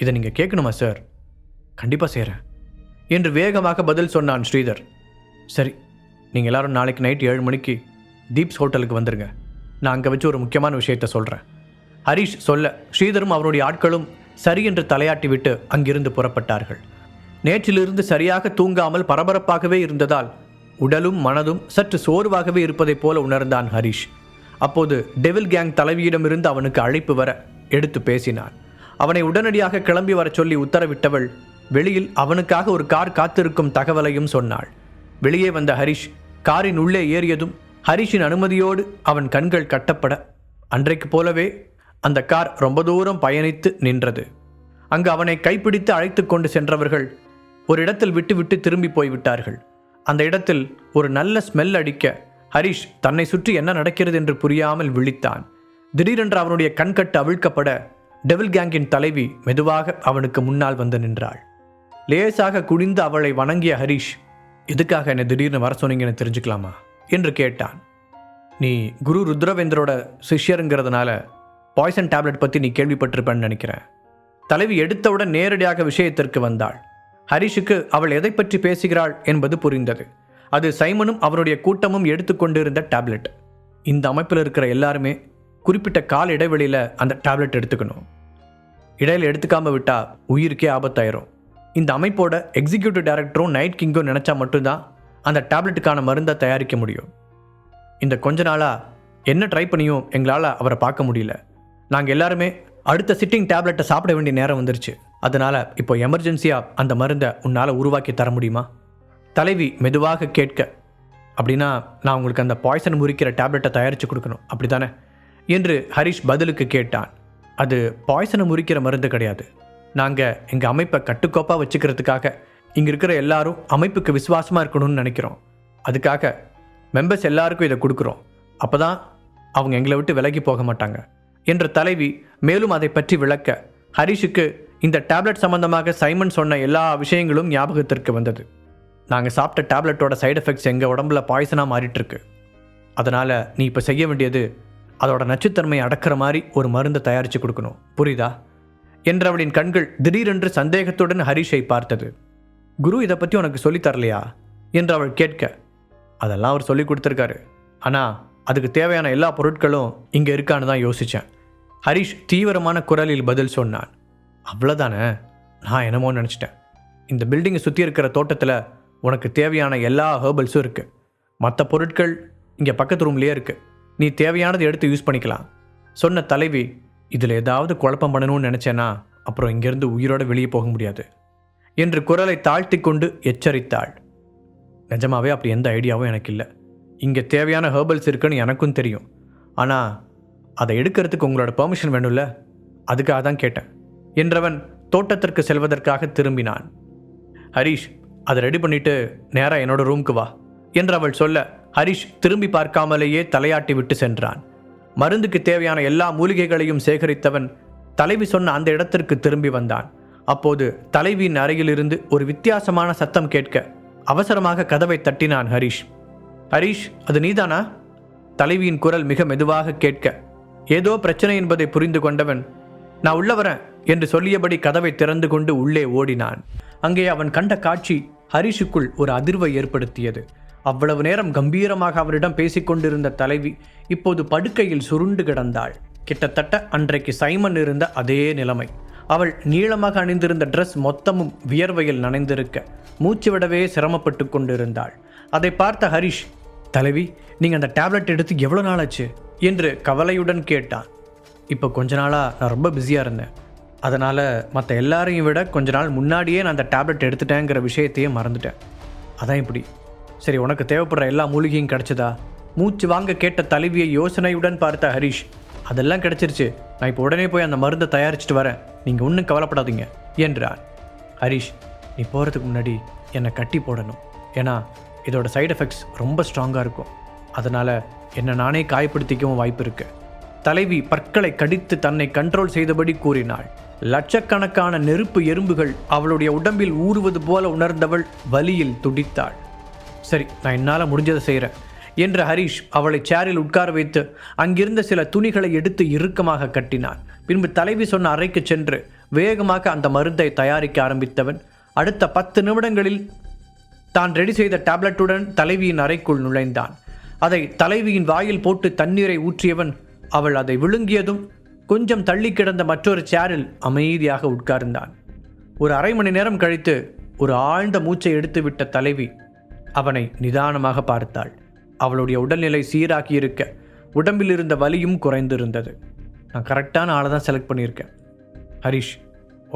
இதை நீங்கள் கேட்கணுமா சார் கண்டிப்பாக செய்கிறேன் என்று வேகமாக பதில் சொன்னான் ஸ்ரீதர். சரி நீங்கள் எல்லாரும் நாளைக்கு நைட் ஏழு மணிக்கு தீப்ஸ் ஹோட்டலுக்கு வந்துருங்க. நான் அங்கே வச்சு ஒரு முக்கியமான விஷயத்த சொல்கிறேன் ஹரிஷ் சொல்ல ஸ்ரீதரும் அவருடைய ஆட்களும் சரி என்று தலையாட்டி விட்டு அங்கிருந்து புறப்பட்டார்கள். நேற்றிலிருந்து சரியாக தூங்காமல் பரபரப்பாகவே இருந்ததால் உடலும் மனதும் சற்று சோர்வாகவே இருப்பதைப் போல உணர்ந்தான் ஹரிஷ். அப்போது டெவில் கேங் தலைவியிடமிருந்து அவனுக்கு அழைப்பு வர எடுத்து பேசினான். அவனை உடனடியாக கிளம்பி வரச் சொல்லி உத்தரவிட்டவள் வெளியில் அவனுக்காக ஒரு கார் காத்திருக்கும் தகவலையும் சொன்னாள். வெளியே வந்த ஹரிஷ் காரின் உள்ளே ஏறியதும் ஹரிஷின் அனுமதியோடு அவன் கண்கள் கட்டப்பட. அன்றைக்கு போலவே அந்த கார் ரொம்ப தூரம் பயணித்து நின்றது. அங்கு அவனை கைப்பிடித்து அழைத்து கொண்டு சென்றவர்கள் ஒரு இடத்தில் விட்டுவிட்டு திரும்பி போய்விட்டார்கள். அந்த இடத்தில் ஒரு நல்ல ஸ்மெல் அடிக்க ஹரிஷ் தன்னை சுற்றி என்ன நடக்கிறது என்று புரியாமல் விழித்தான். திடீரென்று அவனுடைய கண்கட்டு அவிழ்க்கப்பட டெவில் கேங்கின் தலைவி மெதுவாக அவனுக்கு முன்னால் வந்து நின்றாள். லேசாக குனிந்து அவளை வணங்கிய ஹரிஷ் எதுக்காக என்னை திடீர்னு வர சொன்னீங்கன்னு தெரிஞ்சுக்கலாமா? என்று கேட்டான். நீ குரு ருத்ரவேந்தரோட சிஷ்யருங்கிறதுனால பாய்சன் டேப்லெட் பற்றி நீ கேள்விப்பட்டிருப்பேன்னு நினைக்கிறேன். தலைவி எடுத்தவுடன் நேரடியாக விஷயத்திற்கு வந்தாள். ஹரிஷுக்கு அவள் எதை பற்றி பேசுகிறாள் என்பது புரிந்தது. அது சைமனும் அவருடைய கூட்டமும் எடுத்துக்கொண்டிருந்த டேப்லெட். இந்த அமைப்பில் இருக்கிற எல்லாருமே குறிப்பிட்ட கால இடைவெளியில் அந்த டேப்லெட் எடுத்துக்கணும். இடையில் எடுத்துக்காமல் விட்டால் உயிருக்கே ஆபத்தாயிரும். இந்த அமைப்போட எக்ஸிக்யூட்டிவ் டைரக்டரும் நைட் கிங்கும் நினச்சா மட்டும்தான் அந்த டேப்லெட்டுக்கான மருந்தை தயாரிக்க முடியும். இந்த கொஞ்ச நாளாக என்ன ட்ரை பண்ணியும் எங்களால் அவரை பார்க்க முடியல. நாங்கள் எல்லாருமே அடுத்த சிட்டிங் டேப்லெட்டை சாப்பிட வேண்டிய நேரம் வந்துருச்சு. அதனால் இப்போ எமர்ஜென்சியாக அந்த மருந்தை உன்னால் உருவாக்கி தர முடியுமா? தலைவி மெதுவாக கேட்க அப்படின்னா நான் உங்களுக்கு அந்த பாய்சன் முறிக்கிற டேப்லெட்டை தயாரித்து கொடுக்கணும். அப்படி தானே என்று ஹரிஷ் பதிலுக்கு கேட்டான். அது பாய்சனை முறிக்கிற மருந்து கிடையாது. நாங்கள் எங்கள் அமைப்பை கட்டுக்கோப்பாக வச்சுக்கிறதுக்காக இங்கே இருக்கிற எல்லாரும் அமைப்புக்கு விசுவாசமாக இருக்கணும்னு நினைக்கிறோம். அதுக்காக மெம்பர்ஸ் எல்லாருக்கும் இதை கொடுக்குறோம். அப்போ தான் அவங்க எங்களை விட்டு விலகி போக மாட்டாங்க. என்ற தலைவி மேலும் அதை பற்றி விளக்க ஹரிஷுக்கு இந்த டேப்லெட் சம்பந்தமாக சைமன் சொன்ன எல்லா விஷயங்களும் ஞாபகத்திற்கு வந்தது. நாங்கள் சாப்பிட்ட டேப்லெட்டோட சைடு எஃபெக்ட்ஸ் எங்கள் உடம்புல பாய்சனாக மாறிட்டுருக்கு. அதனால் நீ இப்போ செய்ய வேண்டியது அதோட நச்சுத்தன்மையை அடக்கிற மாதிரி ஒரு மருந்தை தயாரித்து கொடுக்கணும். புரியுதா? என்றவளின் கண்கள் திடீரென்று சந்தேகத்துடன் ஹரிஷை பார்த்தது. குரு இதை பற்றி உனக்கு சொல்லித் தரலையா? என்று அவள் கேட்க அதெல்லாம் அவர் சொல்லி கொடுத்துருக்காரு. ஆனால் அதுக்கு தேவையான எல்லா பொருட்களும் இங்கே இருக்கான்னு தான் யோசித்தேன் ஹரிஷ் தீவிரமான குரலில் பதில் சொன்னான் அவ்வளோதானே நான் என்னமோ நினச்சிட்டேன். இந்த பில்டிங்கை சுற்றி இருக்கிற தோட்டத்தில் உனக்கு தேவையான எல்லா ஹேர்பல்ஸும் இருக்குது மற்ற பொருட்கள் இங்கே பக்கத்து ரூம்லேயே இருக்குது நீ தேவையானதை எடுத்து யூஸ் பண்ணிக்கலாம். சொன்ன தலைவி இதில் ஏதாவது குழப்பம் பண்ணணும்னு நினச்சேன்னா அப்புறம் இங்கேருந்து உயிரோடு வெளியே போக முடியாது என்று குரலை தாழ்த்தி கொண்டு எச்சரித்தாள். நிஜமாவே அப்படி எந்த ஐடியாவும் எனக்கு இல்லை. இங்கே தேவையான ஹேர்பல்ஸ் இருக்குன்னு எனக்கும் தெரியும். ஆனால் அதை எடுக்கிறதுக்கு உங்களோட பெர்மிஷன் வேணும்ல? அதுக்காக தான் கேட்டேன் என்றவன் தோட்டத்திற்கு செல்வதற்காக திரும்பினான். ஹரிஷ் அதை ரெடி பண்ணிவிட்டு நேராக என்னோட ரூமுக்கு வா என்று அவள் சொல்ல ஹரிஷ் திரும்பி பார்க்காமலேயே தலையாட்டி விட்டு சென்றான். மருந்துக்கு தேவையான எல்லா மூலிகைகளையும் சேகரித்தவன் தலைவி சொன்ன அந்த இடத்திற்கு திரும்பி வந்தான். அப்போது தலைவியின் அறையிலிருந்து ஒரு வித்தியாசமான சத்தம் கேட்க அவசரமாக கதவை தட்டினான் ஹரிஷ். ஹரிஷ் அது நீதானா? தலைவியின் குரல் மிக மெதுவாக கேட்க ஏதோ பிரச்சனை என்பதை புரிந்து கொண்டவன் நான் உள்ள வரேன் என்று சொல்லியபடி கதவை திறந்து கொண்டு உள்ளே ஓடினான். அங்கே அவன் கண்ட காட்சி ஹரிஷுக்குள் ஒரு அதிர்வை ஏற்படுத்தியது. அவ்வளவு நேரம் கம்பீரமாக அவரிடம் பேசிக்கொண்டிருந்த தலைவி இப்போது படுக்கையில் சுருண்டு கிடந்தாள். கிட்டத்தட்ட அன்றைக்கு சைமன் இருந்த அதே நிலைமை. அவள் நீளமாக அணிந்திருந்த ட்ரெஸ் மொத்தமும் வியர்வையில் நனைந்திருக்க மூச்சு விடவே சிரமப்பட்டு கொண்டிருந்தாள். அதை பார்த்த ஹரிஷ் தலைவி நீங்கள் அந்த டேப்லெட் எடுத்து எவ்வளோ நாள் ஆச்சு என்று கவலையுடன் கேட்டான். இப்போ கொஞ்ச நாளாக நான் ரொம்ப பிஸியாக இருந்தேன். அதனால் மற்ற எல்லாரையும் விட கொஞ்ச நாள் முன்னாடியே நான் அந்த டேப்லெட் எடுத்துட்டேங்கிற விஷயத்தையே மறந்துட்டேன். அதான் இப்படி. சரி உனக்கு தேவைப்படுற எல்லா மூலிகையும் கிடைச்சதா? மூச்சு வாங்க கேட்ட தலைவியை யோசனையுடன் பார்த்த ஹரிஷ் அதெல்லாம் கிடைச்சிருச்சு. நான் இப்போ உடனே போய் அந்த மருந்தை தயாரிச்சிட்டு வரேன். நீங்கள் ஒன்றும் கவலைப்படாதீங்க என்றார். ஹரிஷ் நீ போகிறதுக்கு முன்னாடி என்னை கட்டி போடணும். ஏன்னா இதோட சைடு எஃபெக்ட்ஸ் ரொம்ப ஸ்ட்ராங்காக இருக்கும். அதனால் என்னை நானே காயப்படுத்திக்கவும் வாய்ப்பு இருக்கு தலைவி பற்களை கடித்து தன்னை கண்ட்ரோல் செய்தபடி கூறினாள். லட்சக்கணக்கான நெருப்பு எறும்புகள் அவளுடைய உடம்பில் ஊறுவது போல உணர்ந்தவள் வலியில் துடித்தாள். சரி நான் என்னால் முடிஞ்சதை செய்கிறேன் என்று ஹரிஷ் அவளை சேரில் உட்கார வைத்து அங்கிருந்த சில துணிகளை எடுத்து இறுக்கமாக கட்டினான். பின்பு தலைவி சொன்ன அறைக்கு சென்று வேகமாக அந்த மருந்தை தயாரிக்க ஆரம்பித்தவன் அடுத்த பத்து நிமிடங்களில் தான் ரெடி செய்த டேப்லெட்டுடன் தலைவியின் அறைக்குள் நுழைந்தான். அதை தலைவியின் வாயில் போட்டு தண்ணீரை ஊற்றியவன் அவள் அதை விழுங்கியதும் கொஞ்சம் தள்ளி கிடந்த மற்றொரு சேரில் அமைதியாக உட்கார்ந்தான். ஒரு அரை மணி நேரம் கழித்து ஒரு ஆழ்ந்த மூச்சை எடுத்துவிட்ட தலைவி அவனை நிதானமாக பார்த்தாள். அவளுடைய உடல்நிலை சீராகி இருக்க உடம்பில் இருந்த வலியும் குறைந்திருந்தது. நான் கரெக்டான ஆளை தான் செலக்ட் பண்ணியிருக்கேன். ஹரிஷ்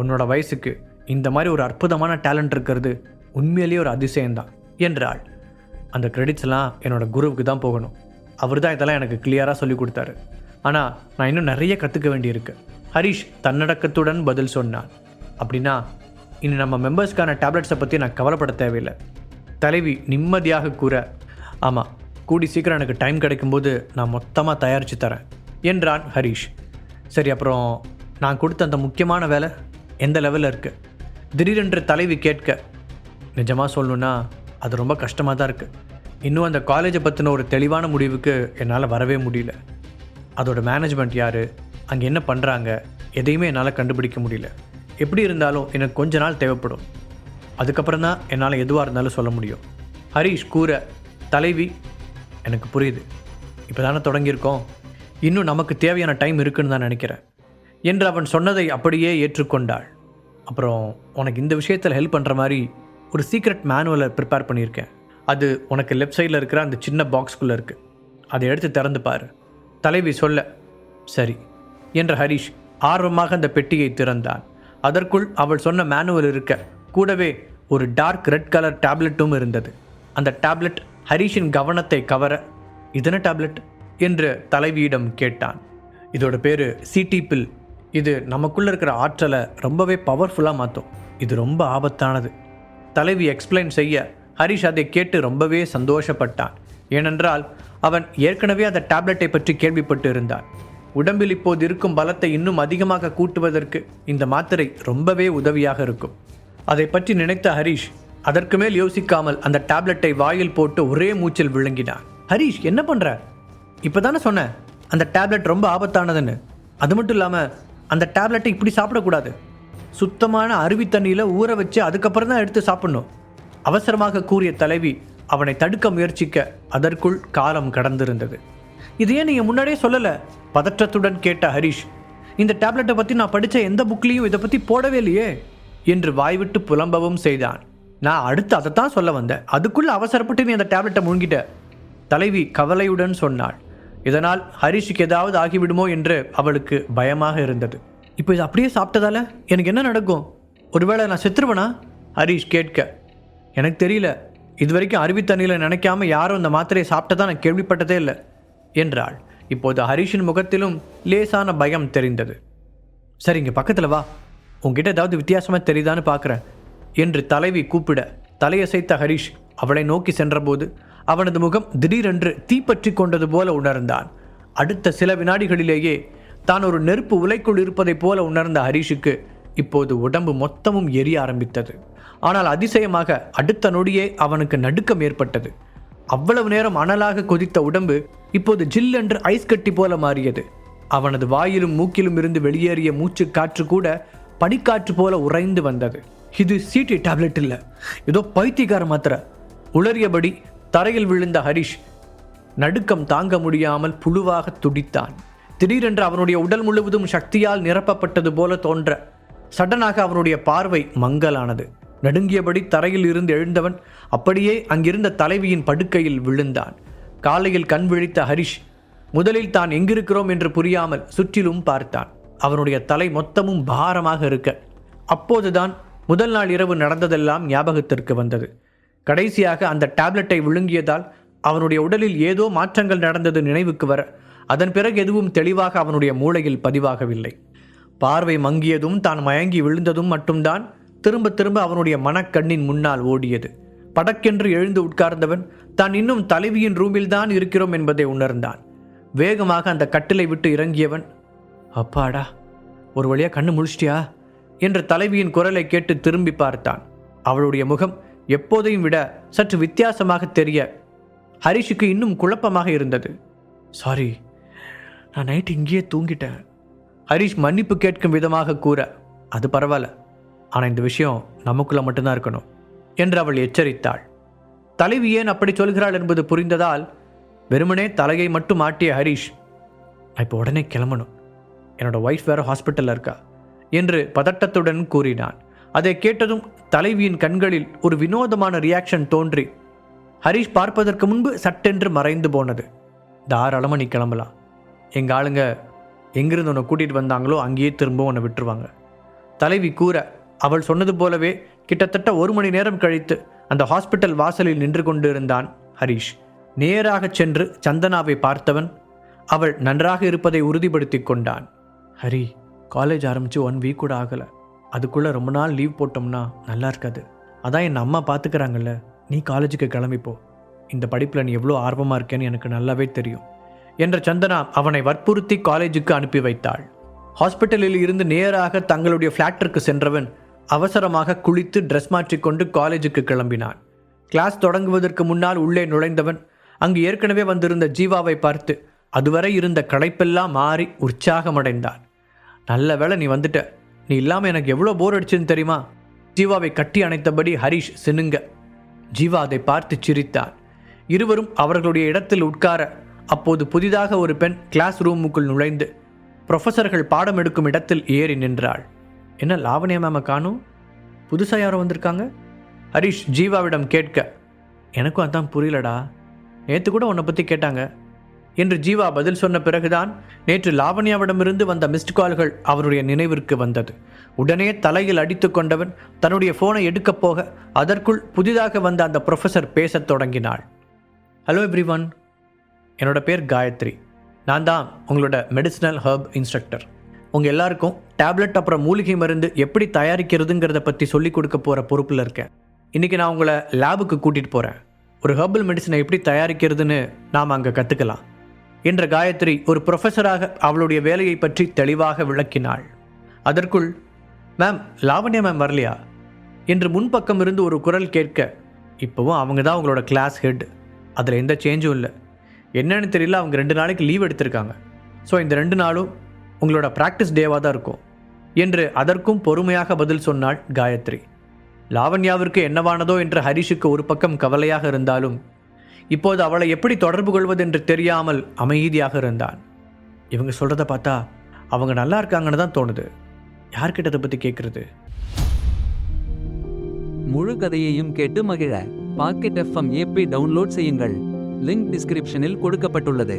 உன்னோட வயசுக்கு இந்த மாதிரி ஒரு அற்புதமான டேலண்ட் இருக்கிறது உண்மையிலேயே ஒரு அதிசயம்தான் என்றாள். அந்த கிரெடிட்ஸ்லாம் என்னோடய குருவுக்கு தான் போகணும். அவர் தான் இதெல்லாம் எனக்கு கிளியராக சொல்லி கொடுத்தாரு. ஆனால் நான் இன்னும் நிறைய கற்றுக்க வேண்டியிருக்கு. ஹரிஷ் தன்னடக்கத்துடன் பதில் சொன்னான். அப்படின்னா இனி நம்ம மெம்பர்ஸ்க்கான டேப்லெட்ஸை பற்றி நான் கவலைப்பட தேவையில்லை. தலைவி நிம்மதியாக கூற ஆமாம் கூடி சீக்கிரம் எனக்கு டைம் கிடைக்கும்போது நான் மொத்தமாக தயாரித்து தரேன் என்றான் ஹரிஷ். சரி அப்புறம் நான் கொடுத்த அந்த முக்கியமான வேலை எந்த லெவலில் இருக்குது திடீரென்று தலைவி கேட்க நிஜமாக சொல்லணுன்னா அது ரொம்ப கஷ்டமாக தான் இருக்குது இன்னும் அந்த காலேஜை பற்றின ஒரு தெளிவான முடிவுக்கு என்னால் வரவே முடியல. அதோட மேனேஜ்மெண்ட் யார் அங்கே என்ன பண்ணுறாங்க எதையுமே என்னால் கண்டுபிடிக்க முடியல. எப்படி இருந்தாலும் எனக்கு கொஞ்ச நாள் தேவைப்படும். அதுக்கப்புறம் தான் என்னால் எதுவாக இருந்தாலும் சொல்ல முடியும். ஹரிஷ் கூற தலைவி எனக்கு புரியுது. இப்போ தானே தொடங்கியிருக்கோம். இன்னும் நமக்கு தேவையான டைம் இருக்குன்னு தான் நினைக்கிறேன். என்று அவன் சொன்னதை அப்படியே ஏற்றுக்கொண்டாள். அப்புறம் உனக்கு இந்த விஷயத்தில் ஹெல்ப் பண்ணுற மாதிரி ஒரு சீக்ரெட் மேனுவலை ப்ரிப்பேர் பண்ணியிருக்கேன். அது உனக்கு லெஃப்ட் சைடில் இருக்கிற அந்த சின்ன பாக்ஸ்குள்ளே இருக்குது அதை எடுத்து திறந்து பாரு. தலைவி சொல்ல சரி. என்ற ஹரிஷ் ஆர்வமாக அந்த பெட்டியை திறந்தான். அதற்குள் அவள் சொன்ன மேனுவல் இருக்க கூடவே ஒரு டார்க் ரெட் கலர் டேப்லெட்டும் இருந்தது. அந்த டேப்லெட் ஹரிஷின் கவனத்தை கவர இதன டேப்லெட் என்று தலைவியிடம் கேட்டான். இதோட பேர் சிடி பில் இது நமக்குள்ளே இருக்கிற ஆற்றலை ரொம்பவே பவர்ஃபுல்லாக மாற்றும் இது ரொம்ப ஆபத்தானது. தலைவி எக்ஸ்பிளைன் செய்ய ஹரிஷ் அதை கேட்டு ரொம்பவே சந்தோஷப்பட்டான். ஏனென்றால் அவன் ஏற்கனவே அந்த டேப்லெட்டை பற்றி கேள்விப்பட்டு இருந்தான். உடம்பில் இப்போது இருக்கும் பலத்தை இன்னும் அதிகமாக கூட்டுவதற்கு இந்த மாத்திரை ரொம்பவே உதவியாக இருக்கும். அதை பற்றி நினைத்த ஹரிஷ் அதற்கு மேல் யோசிக்காமல் அந்த டேப்லெட்டை வாயில் போட்டு ஒரே மூச்சில் விழுங்கினான். ஹரிஷ் என்ன பண்ணுற இப்போ தானே சொன்னேன் அந்த டேப்லெட் ரொம்ப ஆபத்தானதுன்னு. அது மட்டும் இல்லாமல் அந்த டேப்லெட்டை இப்படி சாப்பிடக்கூடாது. சுத்தமான அருவி தண்ணியில் ஊற வச்சு அதுக்கப்புறம் தான் எடுத்து சாப்பிடணும். அவசரமாக கூறிய தலைவி அவனை தடுக்க முயற்சிக்க அதற்குள் காலம் கடந்திருந்தது. இது ஏன் நீங்கள் முன்னாடியே சொல்லலை? பதற்றத்துடன் கேட்ட ஹரிஷ். இந்த டேப்லெட்டை பற்றி நான் படித்த எந்த புக்லேயும் இதை பற்றி போடவே இல்லையே. என்று வாய்விட்டு புலம்பவும் செய்தான். நான் அடுத்து அதை தான் சொல்ல வந்தேன். அதுக்குள்ளே அவசரப்பட்டு நீ அந்த டேப்லெட்டை முழுங்கிட்ட தலைவி கவலையுடன் சொன்னாள். இதனால் ஹரிஷுக்கு ஏதாவது ஆகிவிடுமோ என்று அவளுக்கு பயமாக இருந்தது. இப்போ இது அப்படியே சாப்பிட்டதால? எனக்கு என்ன நடக்கும்? ஒருவேளை நான் செத்துருவனா? ஹரிஷ் கேட்க. எனக்கு தெரியல. இது வரைக்கும் அருவி தண்ணியில் நினைக்காம யாரும் இந்த மாத்திரையை சாப்பிட்டதா நான் கேள்விப்பட்டதே இல்லை என்றாள். இப்போது ஹரிஷின் முகத்திலும் லேசான பயம் தெரிந்தது. சரி இங்கே பக்கத்தில் வா. உன்கிட்ட ஏதாவது வித்தியாசமாக தெரியுதான்னு பார்க்குறேன். என்று தலைவி கூப்பிட தலையசைத்த ஹரிஷ் அவளை நோக்கி சென்றபோது அவனது முகம் திடீரென்று தீப்பற்றி கொண்டது போல உணர்ந்தான். அடுத்த சில வினாடிகளிலேயே தான் ஒரு நெருப்பு உலைக்குள் இருப்பதைப் போல உணர்ந்த ஹரிஷுக்கு இப்போது உடம்பு மொத்தமும் எரிய ஆரம்பித்தது. ஆனால் அதிசயமாக அடுத்த நொடியே அவனுக்கு நடுக்கம் ஏற்பட்டது. அவ்வளவு நேரம் அனலாக கொதித்த உடம்பு இப்போது ஜில்லென்று என்று ஐஸ் கட்டி போல மாறியது. அவனது வாயிலும் மூக்கிலும் இருந்து வெளியேறிய மூச்சு காற்று கூட பனிக்காற்று போல உறைந்து வந்தது. இது சீட்டி டேப்லெட் இல்லை. ஏதோ பைத்தியக்கார மாத்திரை. உளறியபடி தரையில் விழுந்த ஹரிஷ் நடுக்கம் தாங்க முடியாமல் புழுவாக துடித்தான். திடீரென்று அவனுடைய உடல் முழுவதும் சக்தியால் நிரப்பப்பட்டது போல தோன்ற சடனாக அவனுடைய பார்வை மங்கலானது. நடுங்கியபடி தரையில் இருந்து எழுந்தவன் அப்படியே அங்கிருந்த தலைவியின் படுக்கையில் விழுந்தான். காலையில் கண் விழித்த ஹரிஷ் முதலில் தான் எங்கிருக்கிறோம்? என்று புரியாமல் சுற்றிலும் பார்த்தான். அவனுடைய தலை மொத்தமும் பாரமாக இருக்க. அப்போதுதான் முதல் நாள் இரவு நடந்ததெல்லாம் ஞாபகத்திற்கு வந்தது. கடைசியாக அந்த டேப்லெட்டை விழுங்கியதால் அவனுடைய உடலில் ஏதோ மாற்றங்கள் நடந்தது நினைவுக்கு வர அதன் பிறகு எதுவும் தெளிவாக அவனுடைய மூளையில் பதிவாகவில்லை. பார்வை மங்கியதும் தான் மயங்கி விழுந்ததும் மட்டும்தான் திரும்ப திரும்ப அவனுடைய மனக்கண்ணின் முன்னால் ஓடியது. படக்கென்று எழுந்து உட்கார்ந்தவன் தான் இன்னும் தலைவியின் ரூமில்தான் இருக்கிறோம் என்பதை உணர்ந்தான். வேகமாக அந்த கட்டிலை விட்டு இறங்கியவன் அப்பாடா ஒரு வழியா கண்ணு முழிச்சிட்டியா? என்ற தலைவியின் குரலை கேட்டு திரும்பி பார்த்தான். அவளுடைய முகம் எப்போதையும் விட சற்று வித்தியாசமாக தெரிய ஹரிஷுக்கு இன்னும் குழப்பமாக இருந்தது. சாரி நான் நைட் இங்கேயே தூங்கிட்டேன். ஹரிஷ் மன்னிப்பு கேட்கும் விதமாக கூற அது பரவாயில்ல. ஆனால் இந்த விஷயம் நமக்குள்ள மட்டும்தான் இருக்கணும் என்று அவள் எச்சரித்தாள். தலைவி ஏன் அப்படி சொல்கிறாள் என்பது புரிந்ததால் வெறுமனே தலையை மட்டும் ஆட்டிய ஹரிஷ் நான் இப்போ உடனே கிளம்பணும். என்னோட ஒய்ஃப் வேறு ஹாஸ்பிட்டலில் இருக்கா? என்று பதட்டத்துடன் கூறினான். அதை கேட்டதும் தலைவியின் கண்களில் ஒரு வினோதமான ரியாக்ஷன் தோன்றி ஹரிஷ் பார்ப்பதற்கு முன்பு சட்டென்று மறைந்து போனது. தாராளமாக நீ கிளம்பலாம். எங்கள் ஆளுங்க எங்கிருந்து உன்னை கூட்டிகிட்டு வந்தாங்களோ அங்கேயே திரும்ப உன்னை விட்டுருவாங்க. தலைவி கூற அவள் சொன்னது போலவே கிட்டத்தட்ட ஒரு மணி நேரம் கழித்து அந்த ஹாஸ்பிட்டல் வாசலில் நின்று கொண்டிருந்தான் ஹரிஷ். நேராகச் சென்று சந்தனாவை பார்த்தவன் அவள் நன்றாக இருப்பதை உறுதிப்படுத்தி கொண்டான். ஹரி காலேஜ் ஆரம்பித்து ஒன் வீக் கூட ஆகலை. அதுக்குள்ளே ரொம்ப நாள் லீவ் போட்டோம்னா நல்லா இருக்காது. அதான் என் அம்மா பார்த்துக்கிறாங்கல்ல நீ காலேஜுக்கு கிளம்பிப்போ இந்த படிப்பில் நீ எவ்வளோ ஆர்வமாக இருக்கேன்னு எனக்கு நல்லாவே தெரியும். என்ற சந்தனா அவனை வற்புறுத்தி காலேஜுக்கு அனுப்பி வைத்தாள். ஹாஸ்பிட்டலில் இருந்து நேராக தங்களுடைய ஃப்ளாட்டிற்கு சென்றவன் அவசரமாக குளித்து ட்ரெஸ் மாற்றிக்கொண்டு காலேஜுக்கு கிளம்பினான். கிளாஸ் தொடங்குவதற்கு முன்னால் உள்ளே நுழைந்தவன் அங்கு ஏற்கனவே வந்திருந்த ஜீவாவை பார்த்து அதுவரை இருந்த களைப்பெல்லாம் மாறி உற்சாகமடைந்தான். நல்ல வேளை நீ வந்துட்ட. நீ இல்லாமல் எனக்கு எவ்வளோ போர் அடிச்சுன்னு தெரியுமா? ஜீவாவை கட்டி அணைத்தபடி ஹரிஷ் சினுங்க. ஜீவா அதை பார்த்து சிரித்தான் இருவரும் அவர்களுடைய இடத்தில் உட்கார அப்போது புதிதாக ஒரு பெண் கிளாஸ் ரூமுக்குள் நுழைந்து ப்ரொஃபஸர்கள் பாடம் எடுக்கும் இடத்தில் ஏறி நின்றாள். என்ன லாவணியா மேம காணும்? புதுசாக யாரோ வந்திருக்காங்க? ஹரிஷ் ஜீவாவிடம் கேட்க எனக்கும் அதான் புரியலடா. நேற்று கூட உன்னை பற்றி கேட்டாங்க. என்று ஜீவா பதில் சொன்ன பிறகுதான் நேற்று லாவண்யாவிடமிருந்து வந்த மிஸ்டு கால்கள் அவருடைய நினைவிற்கு வந்தது. உடனே தலையில் அடித்து கொண்டவன் தன்னுடைய ஃபோனை எடுக்கப் போக அதற்குள் புதிதாக வந்த அந்த ப்ரொஃபஸர் பேசத் தொடங்கினாள். ஹலோ எவ்ரிவன் என்னோட பேர் காயத்ரி. நான் தான் உங்களோட மெடிசினல் ஹர்ப் இன்ஸ்ட்ரக்டர் உங்கள் எல்லாருக்கும் டேப்லெட் அப்புறம் மூலிகை மருந்து எப்படி தயாரிக்கிறதுங்கிறத பற்றி சொல்லிக் கொடுக்க போகிற பொறுப்பில் இருக்கேன். இன்றைக்கி நான் உங்களை லேபுக்கு கூட்டிகிட்டு போகிறேன் ஒரு ஹர்பல் மெடிசனை எப்படி தயாரிக்கிறதுன்னு நாம் அங்கே கற்றுக்கலாம் என்ற காயத்ரி ஒரு ப்ரொஃபஸராக அவளுடைய வேலையை பற்றி தெளிவாக விளக்கினாள். அதற்குள் மேம் லாவண்யா மேம் வரலையா? என்று முன்பக்கம் இருந்து ஒரு குரல் கேட்க இப்போவும் அவங்க தான் உங்களோட கிளாஸ் ஹெட் அதில் எந்த சேஞ்சும் இல்லை. என்னன்னு தெரியல அவங்க ரெண்டு நாளைக்கு லீவ் எடுத்திருக்காங்க. ஸோ இந்த ரெண்டு நாளும் உங்களோட ப்ராக்டிஸ் டேவாக தான் இருக்கும். என்று அதற்கும் பொறுமையாக பதில் சொன்னாள் காயத்ரி. லாவண்யாவிற்கு என்னவானதோ என்று ஹரிஷுக்கு ஒரு பக்கம் கவலையாக இருந்தாலும் இப்போது அவளை எப்படி தொடர்பு கொள்வதென்று தெரியாமல் அமைதியாக இருந்தான். இவங்க சொல்கிறத பார்த்தா அவங்க நல்லா இருக்காங்கன்னு தான் தோணுது. யார்கிட்ட அதை பற்றி கேட்குறது முழு கதையையும் கேட்டு மகிழ பாக்கெட் எஃப்எம் ஏபி டவுன்லோட் செய்யுங்கள். லிங்க் டிஸ்கிரிப்ஷனில் கொடுக்கப்பட்டுள்ளது.